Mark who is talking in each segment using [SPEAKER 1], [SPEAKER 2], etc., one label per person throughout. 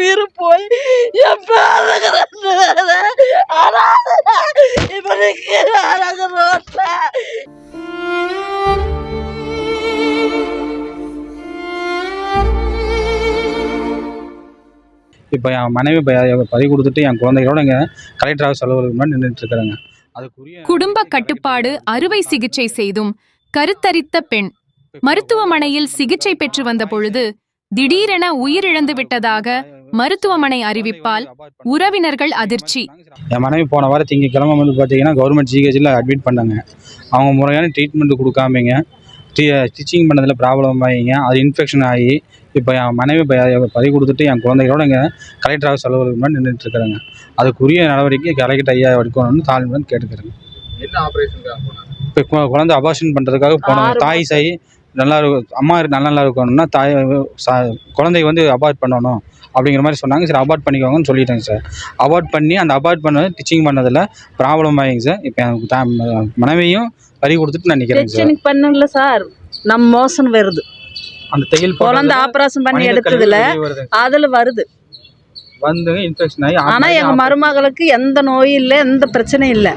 [SPEAKER 1] உயிர் போய் என் ரோட்ல.
[SPEAKER 2] இப்போ என் மனைவி ப- பறி கொடுத்துட்டு என் குழந்தைகளோட இங்கே கலெக்டர் ஆஃபீஸ் அலுவலகம் முன்னாடி நின்றுட்டு இருக்கிறாங்க. அதுக்குரிய
[SPEAKER 3] குடும்ப கட்டுப்பாடு அறுவை சிகிச்சை செய்தும் கருத்தரித்த பெண். மருத்துவமனையில் சிகிச்சை பெற்று வந்த பொழுது திடீரென உயிரிழந்து விட்டதாக மருத்துவமனை அறிவிப்பால் உறவினர்கள் அதிர்ச்சி.
[SPEAKER 2] என் மனைவி போன வாரம் திங்கக்கிழமை வந்து பார்த்தீங்கன்னா கவர்மெண்ட் ஜிஹெச்சில் அட்மிட் பண்ணாங்க. அவங்க முறையான ட்ரீட்மெண்ட் கொடுக்காமங்க ஸ்டிச்சிங் பண்ணதில் ப்ராப்ளம் ஆகிங்க அது இன்ஃபெக்ஷன் ஆகி இப்போ என் மனைவி பறி கொடுத்துட்டு என் குழந்தைகளோட இங்கே கலெக்டர் ஆஃபீஸ் அலுவலகம் முன்னாடி நின்றுட்டு இருக்கிறாங்க. அதுக்குரிய நடவடிக்கை கலெக்டர் ஐயா எடுக்கணும்னு தாழ்மையுடன் கேட்டுக்கிறேங்க.
[SPEAKER 4] என்ன ஆபரேஷனுக்காக போனாங்க?
[SPEAKER 2] இப்போ குழந்தை அபார்ஷன் பண்ணுறதுக்காக போனாங்க. தாய் சாய் நல்லா இருக்கும் அம்மா நல்லா நல்லா இருக்கணும்னா தாய் சா- குழந்தைய வந்து அபார்ட் பண்ணணும். அப்படிங்கிற மாதிரி சொன்னாங்க. சரி அபார்ட் பண்ணிக்கோங்கன்னு சொல்லிட்டேங்க சார் அபார்ட் பண்ணி அந்த அபார்ட் பண்ணது டிச்சிங் பண்ணதில் ப்ராப்ளம் ஆகிங்க சார் இப்போ எனக்கு மனைவியும் பறி கொடுத்துட்டு நான் நிற்கிறேங்க சார்
[SPEAKER 1] பண்ணல சார் நம்ம மோசம் வருது.
[SPEAKER 2] அந்த தையல்
[SPEAKER 1] குழந்தை ஆபரேஷன் பண்ணி எடுத்ததுல. அதுல வருது.
[SPEAKER 2] வந்து இன்ஃபெக்ஷன் ஆகி
[SPEAKER 1] ஆனா எங்க மருமகளுக்கு எந்த நோயும் இல்லை எந்த பிரச்சனையும் இல்லை.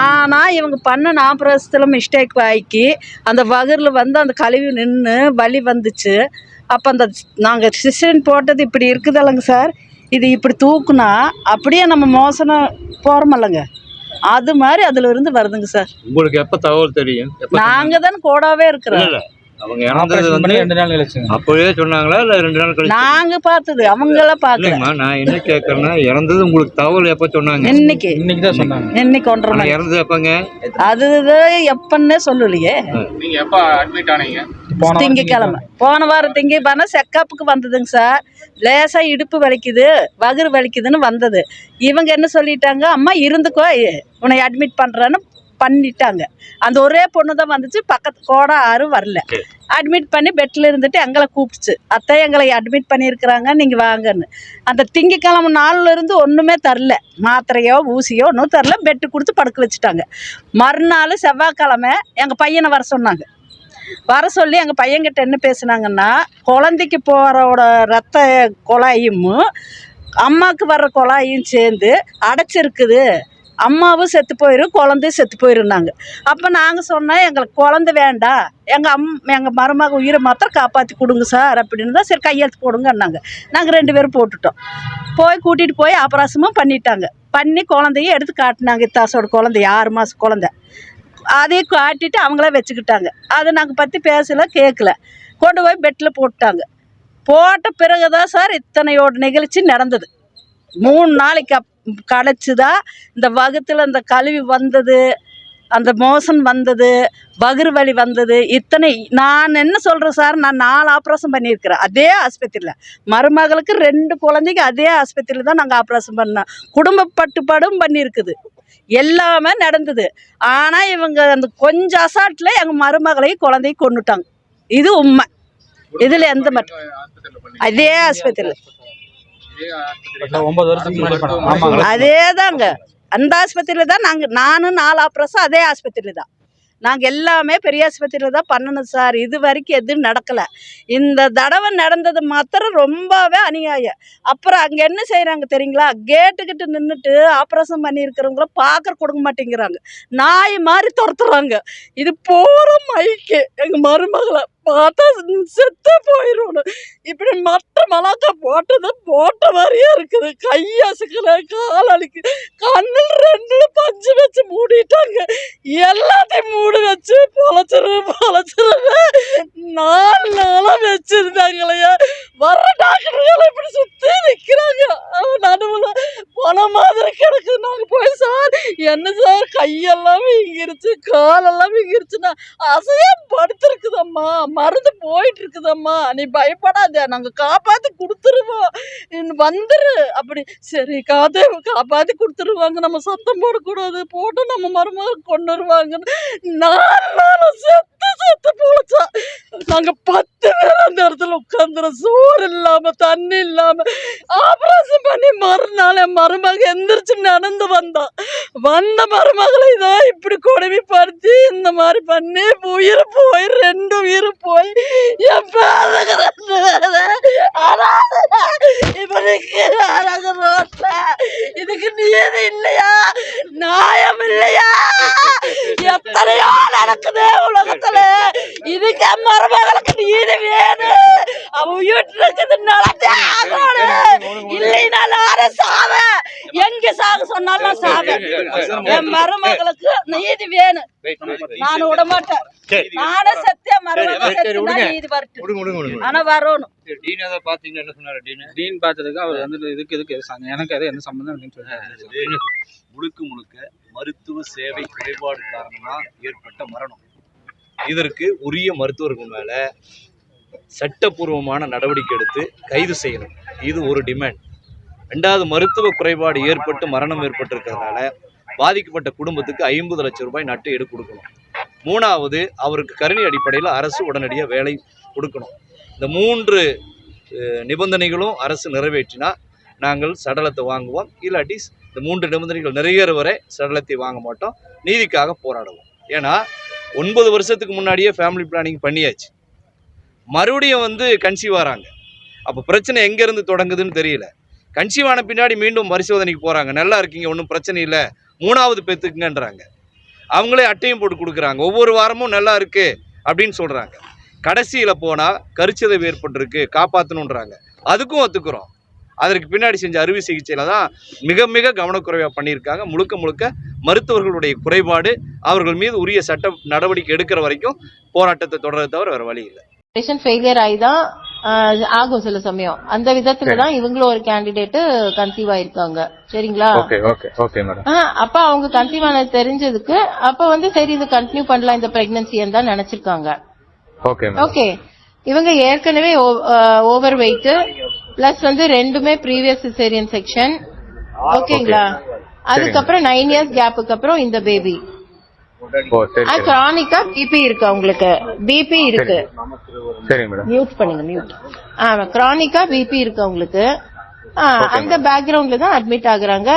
[SPEAKER 1] ஆனா இவங்க பண்ண ஆபரேஷத்துல மிஸ்டேக் ஆக்கி அந்த வகர்ல வந்து அந்த கழிவு நின்று வலி வந்துச்சு. அப்போ அந்த நாங்க சிஸ்டன் போட்டது இப்படி இருக்குதல்லங்க சார் இது இப்படி தூக்குனா அப்படியே நம்ம மோசனம் போகிறோமல்லங்க அது மாதிரி அதுல இருந்து வருதுங்க சார்
[SPEAKER 4] உங்களுக்கு எப்ப தகவல் தெரியும்?
[SPEAKER 1] நாங்க தான் கூடவே இருக்கிறோம்.
[SPEAKER 4] அவங்க இறந்தது வந்து
[SPEAKER 2] ரெண்டு நாள் கழிச்சுங்க
[SPEAKER 4] அப்பவே சொன்னாங்களா இல்ல ரெண்டு நாள் கழிச்சு?
[SPEAKER 1] நாங்க பார்த்தது அவங்களாம் பார்க்கல.
[SPEAKER 4] இல்லைங்கம்மா நான் என்ன கேட்கறேன்னா இறந்தது உங்களுக்கு தகவல் எப்ப சொன்னாங்க?
[SPEAKER 1] இன்னைக்கு.
[SPEAKER 2] இன்னைக்கு தான் சொன்னாங்க.
[SPEAKER 1] இன்னைக்கு ஒன்றரை மணி.
[SPEAKER 4] இறந்தது எப்பங்க?
[SPEAKER 1] அது எப்பன்னே சொல்லலையே.
[SPEAKER 4] நீங்க எப்ப அட்மிட் ஆனீங்க?
[SPEAKER 1] திங்கக்கிழமை. போன வாரம் திங்கி பண்ண செக்கப்புக்கு வந்ததுங்க சார். லேசா இடுப்பு வலிக்குது வகுறு வலிக்குதுன்னு வந்தது. இவங்க என்ன சொல்லிட்டாங்க அம்மா இருந்துக்கோ உன்னை அட்மிட் பண்றேன்னு பண்ணிட்டாங்க. அந்த ஒரே பொண்ணு தான் வந்துச்சு பக்கத்து கோடை யாரும் வரல. அட்மிட் பண்ணி பெட்டில் இருந்துட்டு எங்களை கூப்பிடுச்சு அத்தை எங்களை அட்மிட் பண்ணியிருக்கிறாங்க நீங்கள் வாங்கன்னு. அந்த திங்கக்கிழமை நாள்ல இருந்து ஒன்றுமே தரல. மாத்திரையோ ஊசியோ ஒன்றும் தரல. பெட்டு கொடுத்து படுக்க வச்சுட்டாங்க. மறுநாள் செவ்வாய்க்கிழமை எங்கள் பையனை வர சொன்னாங்க. வர சொல்லி எங்கள் பையன்கிட்ட என்ன பேசுனாங்கன்னா குழந்தைக்கு போகிறோட ரத்த குழாயும் அம்மாவுக்கு வர்ற குழாயும் சேர்ந்து அடைச்சிருக்குது. அம்மாவும் செத்து போயிடும் குழந்தையும் செத்து போயிருந்தாங்க. அப்போ நாங்கள் சொன்னால் எங்களுக்கு குழந்தை வேண்டாம் எங்கள் அம் எங்கள் மருமக உயிரை மாத்திரம் காப்பாற்றி கொடுங்க சார் அப்படின்னு தான் சரி கையெழுத்து போடுங்கன்னாங்க. நாங்கள் ரெண்டு பேரும் போட்டுட்டோம். போய் கூட்டிகிட்டு போய் அபராசமும் பண்ணிட்டாங்க. பண்ணி குழந்தைய எடுத்து காட்டினாங்க இத்தாசோட குழந்தை ஆறு மாதம் குழந்தை. அதையும் காட்டிட்டு அவங்களே வச்சுக்கிட்டாங்க. அதை நாங்கள் பற்றி பேசல கேட்கல கொண்டு போய் பெட்டில் போட்டாங்க. போட்ட பிறகு தான் சார் இத்தனையோட நிகழ்ச்சி நடந்தது. மூணு நாளைக்கு அப் கழிச்சு தான் இந்த வகுத்தில் இந்த கழுவி வந்தது அந்த மோசன் வந்தது பகிர் வலி வந்தது இத்தனை நான் என்ன சொல்கிறேன் சார் நான் நாலு ஆப்ரேஷன் பண்ணியிருக்கிறேன். அதே ஆஸ்பத்திரியில். மருமகளுக்கு ரெண்டு குழந்தைக்கு அதே ஆஸ்பத்திரியில் தான் நாங்கள் ஆப்ரேஷன் பண்ணோம். குடும்ப பட்டுப்பாடும் பண்ணியிருக்குது. எல்லாமே நடந்தது. ஆனால் இவங்க அந்த கொஞ்சம் அசால்ட்டில் எங்கள் மருமகளையும் குழந்தையும் கொண்டுட்டாங்க இது உண்மை. இதில் எந்த மட்டும் அதே ஆஸ்பத்திரியில். அதே தாங்க அந்த ஆஸ்பத்திரியில் தான் நாங்கள் நானும் நாலு ஆப்ரஸும் அதே ஆஸ்பத்திரியில் தான் நாங்கள் எல்லாமே பெரியாஸ்பத்திரியில் தான் பண்ணணும் சார். இது வரைக்கும் எதுவும் நடக்கலை. இந்த தடவை நடந்தது மாத்திரம் ரொம்பவே அநியாயம். அப்புறம் அங்கே என்ன செய்கிறாங்க தெரியுங்களா? கேட்டுக்கிட்டு நின்றுட்டு ஆப்ரேஷன் பண்ணியிருக்கிறவங்கள பார்க்க கொடுக்க மாட்டேங்கிறாங்க. நாய் மாதிரி துரத்துறாங்க. இது போகிற மைக்கு எங்கள் மருமகளை பார்த்தா செத்து போயிடணும் இப்படி மற்ற மலாக்கா போட்டது போட்ட மாதிரியே இருக்குது. கை அசுக்கல கால் அழுக்கு கண்ணில் ரெண்டு பஞ்சு வச்சு மூடிட்டாங்க. எல்லாத்தையும் மூடி வச்சு பொழைச்சிரு பொழைச்சிரு நாலு நாளாக வச்சிருந்தாங்களையா. வர டாக்டர்கள் இப்படி சுற்றி நிற்கிறாங்க நடுவில் பணம் மாதிரி கிடக்குது நாங்கள் போய் சார் என்ன சார் கையெல்லாம் வீங்கிருச்சு காலெல்லாம் வீங்கிருச்சுன்னா அசையா படுத்திருக்குதம்மா. மருந்து போயிட்டு இருக்குதம்மா நீ பயப்படாத. நாங்கள் காப்பாற்றி கொடுத்துருவோம். வந்துரு. அப்படி சரி காதே காப்பாற்றி கொடுத்துருவாங்க. நம்ம சத்தம் போடக்கூடாது. போட்டு நம்ம மருமக கொண்டு வருவாங்கன்னு நாலு நாளும் செத்து செத்து போச்சா. நாங்கள் பத்து பேர் அந்த இடத்துல உட்காந்துரும் சோறு இல்லாமல் தண்ணி இல்லாமல் ஆப்ரேஷன் பண்ணி மறுநாள் என் மருமக எந்திரிச்சு நடந்து வந்தா. வந்த மருமகளை தான் இப்படி கொடுமைப்படுத்தி. இந்த மாதிரி பண்ணி உயிர் போய் ரெண்டு உயிர் போய் என் ரோட்ல இதுக்கு நீதி இல்லையா? நியாயம் இல்லையா? எத்தனையோ நடக்குது உலகத்துல. இதுக்கு மருமகளுக்கு நீதி வேணும். அவன் வீட்டுல இருக்குது நடந்தே ஆகணும் இல்லைன்னா நானும் சாவேன்? எங்க சாக சொன்னாலும் சாவேன். என் மருமகளுக்கு நீதி வேணும். நான் விட மாட்டேன். நானே சத்திய மருமகள்
[SPEAKER 4] விடுங்க.
[SPEAKER 1] நீதி வரட்டும் ஆனா வரணும்.
[SPEAKER 4] சரி, டீன் ஏதாவது பாத்தீங்கன்னா என்ன சொன்னாரு டீன்?
[SPEAKER 2] டீன் பார்த்ததுக்கு அவர் வந்து இதுக்கு இதுக்கு எனக்கு அது எந்த சம்மந்தம் இல்லைன்னு சொல்லிட்டாரு
[SPEAKER 5] முழுக்க முழுக்க மருத்துவ சேவை குறைபாடு காரணமா ஏற்பட்ட மரணம். இதற்கு உரிய மருத்துவர்கள் மேல சட்டப்பூர்வமான நடவடிக்கை எடுத்து கைது செய்யணும். இது ஒரு டிமாண்ட் ரெண்டாவது மருத்துவ குறைபாடு ஏற்பட்டு மரணம் ஏற்பட்டிருக்கிறதுனால பாதிக்கப்பட்ட குடும்பத்துக்கு ஐம்பது லட்சம் ரூபாய் நட்டு எடு கொடுக்கணும். மூணாவது அவருக்கு கருணை அடிப்படையில் அரசு உடனடியாக வேலை கொடுக்கணும். இந்த மூன்று நிபந்தனைகளும் அரசு நிறைவேற்றினா நாங்கள் சடலத்தை வாங்குவோம். இல்லாட்டி இந்த மூன்று நிபந்தனைகள் நிறைவேற வரை சடலத்தை வாங்க மாட்டோம். நீதிக்காக போராடுவோம். ஏன்னா ஒன்பது வருஷத்துக்கு முன்னாடியே ஃபேமிலி பிளானிங் பண்ணியாச்சு. மறுபடியும் வந்து கன்சீவ் ஆகிறாங்க அப்போ பிரச்சனை எங்கேருந்து தொடங்குதுன்னு தெரியல. கன்சீவ் ஆன பின்னாடி மீண்டும் பரிசோதனைக்கு போகிறாங்க நல்லா இருக்கீங்க ஒன்றும் பிரச்சனை இல்லை. மூணாவது பெற்றுக்குங்கன்றாங்க அவங்களே அட்டையும் போட்டு கொடுக்குறாங்க. ஒவ்வொரு வாரமும் நல்லா இருக்குது அப்படின்னு சொல்கிறாங்க கடைசியில் போனால் கருச்சிதைவு ஏற்பட்டிருக்கு காப்பாற்றணுன்றாங்க அதுக்கும் ஒத்துக்கிறோம். அதற்கு பின்னாடி செஞ்ச அறுவை சிகிச்சையில் தான் மிக மிக கவனக்குறைவாக பண்ணியிருக்காங்க. முழுக்க முழுக்க மருத்துவர்களுடைய குறைபாடு அவர்கள் மீது உரிய சட்ட நடவடிக்கை எடுக்கிற வரைக்கும் போராட்டத்தை தொடர தவிர வேறு வழி இல்லை.
[SPEAKER 6] ஆபரேஷன் ஃபெயிலியர் ஆகி தான் ஆகும் சில சமயம். அந்த விதத்துல தான் இவங்களும் ஒரு கேண்டிடேட் கன்சீவ் ஆயிருக்காங்க. சரிங்களா?
[SPEAKER 7] ஓகே ஓகே ஓகே மேடம்
[SPEAKER 6] ஆ, அப்ப அவங்க கன்சீவ் ஆனது தெரிஞ்சதுக்கு அப்ப வந்து சரி இது கண்டினியூ பண்ணலாம் இந்த பிரெக்னன்சின்னு தான் நினைச்சிருக்காங்க.
[SPEAKER 7] ஓகே
[SPEAKER 6] இவங்க ஏற்கனவே ஓவர் வெயிட் பிளஸ் வந்து ரெண்டுமே ப்ரீவியஸ் சிசேரியன் செக்ஷன் ஓகேங்களா? அதுக்கப்புறம் நைன் இயர்ஸ் கேப்புக்கு அப்புறம் இந்த பேபி கிரானிக்கா பிபி இருக்கு அவங்களுக்கு பிபி இருக்கு.
[SPEAKER 7] சரி. மேடம்
[SPEAKER 6] மியூட் பண்ணுங்க மியூட் ஆ கிரானிக்கா பிபி இருக்கு அவங்களுக்கு ஆ, அந்த பேக்ரவுண்ட்ல தான் அட்மிட் ஆகுறாங்க.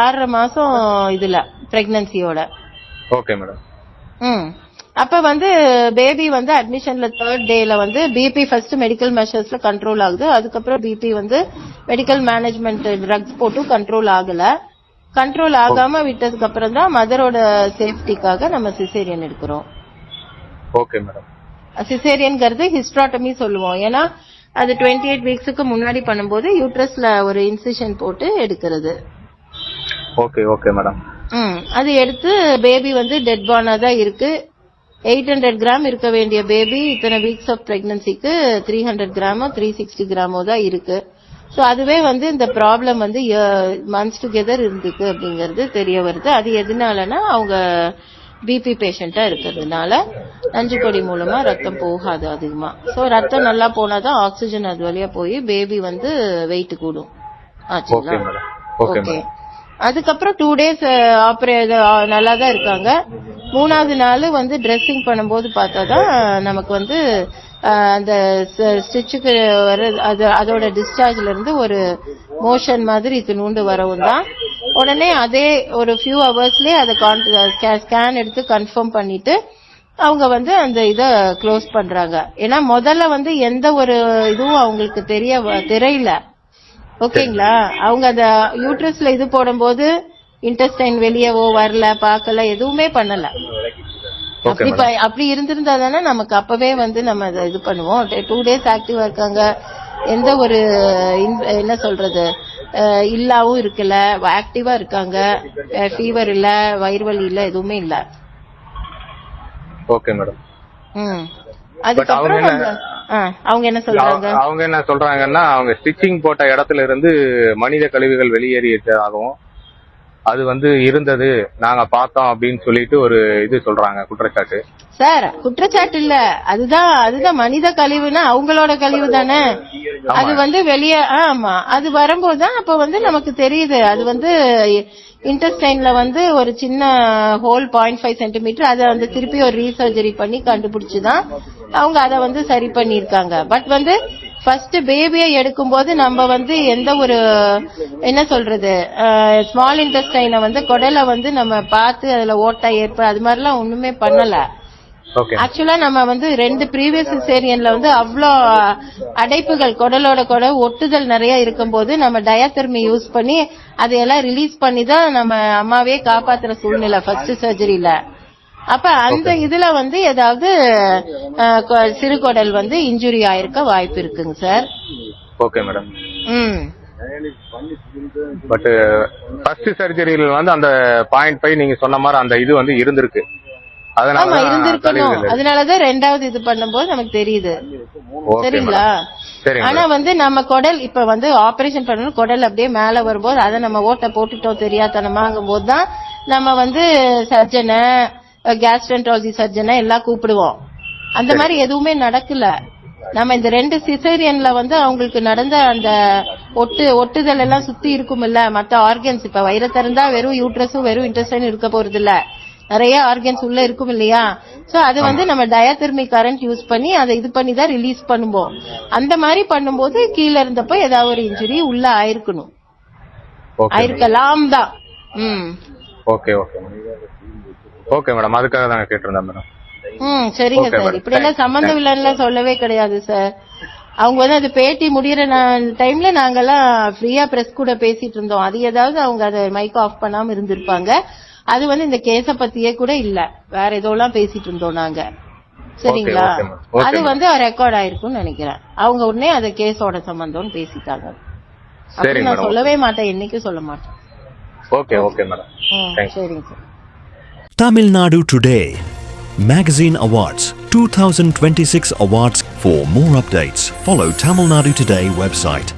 [SPEAKER 6] ஆறரை மாசம் இதுல பிரெக்னன்சியோட
[SPEAKER 7] ஓகே மேடம்
[SPEAKER 6] ம். அப்ப வந்து பேபி வந்து அட்மிஷன்ல தேர்ட் டேல வந்து பிபி ஃபர்ஸ்ட் மெடிக்கல் மெஷர்ஸ்ல கண்ட்ரோல் ஆகுது. அதுக்கப்புறம் பிபி வந்து மெடிக்கல் மேனேஜ்மெண்ட் ட்ரக்ஸ் போட்டும் கண்ட்ரோல் ஆகல. கண்ட்ரோல் ஆகாம விட்டதுக்கு அப்புறம் தான் மதரோட சேஃப்டிக்காக நம்ம சிசேரியன் எடுக்கிறோம்.
[SPEAKER 7] ஓகே மேடம்
[SPEAKER 6] சிசேரியன்ங்கிறது ஹிஸ்ட்ராட்டமி சொல்லுவோம். ஏன்னா அது டுவெண்ட்டி எயிட் வீக்ஸுக்கு முன்னாடி பண்ணும்போது யூட்ரஸ்ல ஒரு இன்சிஷன் போட்டு எடுக்கிறது.
[SPEAKER 7] ஓகே ஓகே மேடம்
[SPEAKER 6] ம். அது எடுத்து பேபி வந்து டெட் பார்னா தான் இருக்கு. எயிட் ஹண்ட்ரட் கிராம் இருக்க வேண்டிய பேபி இத்தனை வீக்ஸ் ஆஃப் பிரெக்னன்சிக்கு த்ரீ ஹண்ட்ரட் கிராமோ த்ரீ சிக்ஸ்டி கிராமோ தான் இருக்கு. ஸோ அதுவே வந்து இந்த ப்ராப்ளம் வந்து மந்த்ஸ் டுகெதர் இருந்துக்கு அப்படிங்கிறது தெரிய வருது. அது எதனாலனா அவங்க பிபி பேஷண்டா இருக்கிறதுனால நஞ்சு கொடி மூலமா ரத்தம் போகாது அதிகமா. ஸோ ரத்தம் நல்லா போனாதான் ஆக்சிஜன் அது வழியா போய் பேபி வந்து வெயிட் கூடும்.
[SPEAKER 7] ஓகே
[SPEAKER 6] ஆச்சுங்களா
[SPEAKER 7] ஓகே
[SPEAKER 6] அதுக்கப்புறம் டூ டேஸ் ஆப்ரே நல்லா தான் இருக்காங்க. மூணாவது நாள் வந்து ட்ரெஸ்ஸிங் பண்ணும்போது பார்த்தா தான் நமக்கு வந்து அந்த ஸ்டிச்சுக்கு வர அது அதோட டிஸ்சார்ஜ்ல இருந்து ஒரு மோஷன் மாதிரி இத்தினூண்டு வரவும் தான் உடனே அதே ஒரு ஃபியூ ஹவர்ஸ்லயே அதை ஸ்கேன் எடுத்து கன்ஃபார்ம் பண்ணிட்டு அவங்க வந்து அந்த இதை க்ளோஸ் பண்றாங்க. ஏன்னா முதல்ல வந்து எந்த ஒரு இதுவும் அவங்களுக்கு தெரிய தெரியல. ஓகேங்களா? அவங்க அந்த யூட்ரஸ்ல இது போடும்போது இன்டெஸ்டைன் வெளியவோ வரல பார்க்கல எதுவுமே பண்ணல. அப்படி அப்படி இருந்திருந்தா தானே நமக்கு அப்பவே வந்து நம்ம அதை இது பண்ணுவோம். டூ டேஸ் ஆக்டிவா இருக்காங்க. எந்த ஒரு என்ன சொல்றது? இல்லாவும் இருக்கல. ஆக்டிவா இருக்காங்க. ஃபீவர் இல்ல வயிறு வலி இல்ல எதுவுமே இல்ல.
[SPEAKER 7] ஓகே மேடம்
[SPEAKER 6] ம். அதுக்கப்புறம்
[SPEAKER 7] அவங்க
[SPEAKER 6] என்ன சொல்றாங்க?
[SPEAKER 7] அவங்க என்ன சொல்றாங்கன்னா அவங்க ஸ்டிச்சிங் போட்ட இடத்துல இருந்து மனித கழிவுகள் வெளியேறியதாகவும் அது வந்து இருந்தது. நாங்க பார்த்தோம் அப்படின்னு சொல்லிட்டு ஒரு இது சொல்றாங்க குற்றச்சாட்டு.
[SPEAKER 6] சார் குற்றச்சாட்டு இல்ல. அதுதான் அதுதான் மனித கழிவுனா அவங்களோட கழிவு தானே? அது வந்து வெளியே ஆமா. அது வரும்போது தான் அப்ப வந்து நமக்கு தெரியுது. அது வந்து இன்டெஸ்டைன்ல வந்து ஒரு சின்ன ஹோல் பாயிண்ட் ஃபைவ் சென்டிமீட்டர் அதை வந்து திருப்பி ஒரு ரீசர்ஜரி பண்ணி கண்டுபிடிச்சுதான் அவங்க அதை வந்து சரி பண்ணிருக்காங்க பட் வந்து ஃபர்ஸ்ட் பேபியை எடுக்கும்போது நம்ம வந்து எந்த ஒரு என்ன சொல்றது ஸ்மால் இன்டெஸ்டைனை வந்து குடலை வந்து நம்ம பார்த்து அதுல ஓட்டை ஏற்ப அது மாதிரிலாம் ஒண்ணுமே பண்ணல. ஆக்சுவலா நம்ம வந்து ரெண்டு ப்ரீவியஸ் சிசேரியன்ல வந்து அவ்வளோ அடைப்புகள் குடலோட குடல் ஒட்டுதல் நிறைய இருக்கும்போது நம்ம டயாதெர்மி யூஸ் பண்ணி அதையெல்லாம் ரிலீஸ் பண்ணி தான் நம்ம அம்மாவே காப்பாத்துற சூழ்நிலை ஃபர்ஸ்ட் சர்ஜரியில அப்ப அந்த இதுல வந்து ஏதாவது சிறுகுடல் வந்து இன்ஜுரி ஆயிருக்க வாய்ப்பு இருக்குங்க சார்.
[SPEAKER 7] ஓகே மேடம்
[SPEAKER 6] ம்.
[SPEAKER 7] பட் ஃபர்ஸ்ட் சர்ஜரியில வந்து அந்த பாயிண்ட் ஃபைவ் நீங்க சொன்ன மாதிரி அந்த இது வந்து இருந்திருக்கு. அதனால
[SPEAKER 6] இருந்திருக்கணும். அதனாலதான் ரெண்டாவது இது பண்ணும்போது நமக்கு தெரியுது. சரிங்களா? ஆனா வந்து நம்ம குடல் இப்ப வந்து ஆபரேஷன் பண்ணணும் குடல் அப்படியே மேல வரும்போது அதை நம்ம ஓட்ட போட்டுட்டோம் தெரியாதனமாங்கும் போது தான் நம்ம வந்து சர்ஜனை கேஸ்ட்ரன்டாலஜி சர்ஜனை எல்லாம் கூப்பிடுவோம். அந்த மாதிரி எதுவுமே நடக்கல. நம்ம இந்த ரெண்டு சிசேரியன்ல வந்து அவங்களுக்கு நடந்த அந்த ஒட்டு ஒட்டுதல் எல்லாம் சுத்தி இருக்கும் இல்ல மத்த ஆர்கன்ஸ் இப்ப வயிறை திறந்தா வெறும் யூட்ரஸும் வெறும் இன்டெஸ்டைன் இருக்க போறது இல்ல. நிறைய ஆர்கன்ஸ் உள்ள இருக்கும் இல்லையா? சோ அது வந்து நம்ம டயாதெர்மி கரண்ட் யூஸ் பண்ணி அதை இது பண்ணி தான் ரிலீஸ் பண்ணுவோம். அந்த மாதிரி பண்ணும்போது கீழ இருந்தப்போ ஏதாவது ஒரு இன்ஜுரி உள்ள ஆயிருக்கணும். ஆயிருக்கலாம் தான். ம்.
[SPEAKER 7] ஓகே ஓகே ஓகே மேடம் அதுக்காக தாங்க கேட்டிருந்தேன் மேடம்
[SPEAKER 6] ம் சரிங்க சார். இப்படி எல்லாம் சம்பந்தம் இல்லைன்னு சொல்லவே கிடையாது சார் அவங்க வந்து அது பேட்டி முடியற டைம்ல நாங்கெல்லாம் ஃப்ரீயா பிரஸ் கூட பேசிட்டு இருந்தோம். அது ஏதாவது அவங்க அதை மைக் ஆஃப் பண்ணாம இருந்திருப்பாங்க. அது வந்து இந்த கேஸ பத்தியே கூட இல்ல. வேற எதோலாம் பேசிட்டு இருந்தோம் நாங்க. சரிங்களா? அது. வந்து ரெக்கார்ட் ஆயிருக்கும்னு நினைக்கிறேன். அவங்க உடனே அது கேஸோட சம்பந்தம்னு பேசிட்டாங்க. அப்படி நான் சொல்லவே மாட்டேன். என்னைக்கும் சொல்ல மாட்டேன்.
[SPEAKER 7] Okay okay madam.
[SPEAKER 6] சரிங்க sir
[SPEAKER 8] Tamil Nadu Today Magazine Awards 2026 Awards. For more updates, follow Tamil Nadu Today website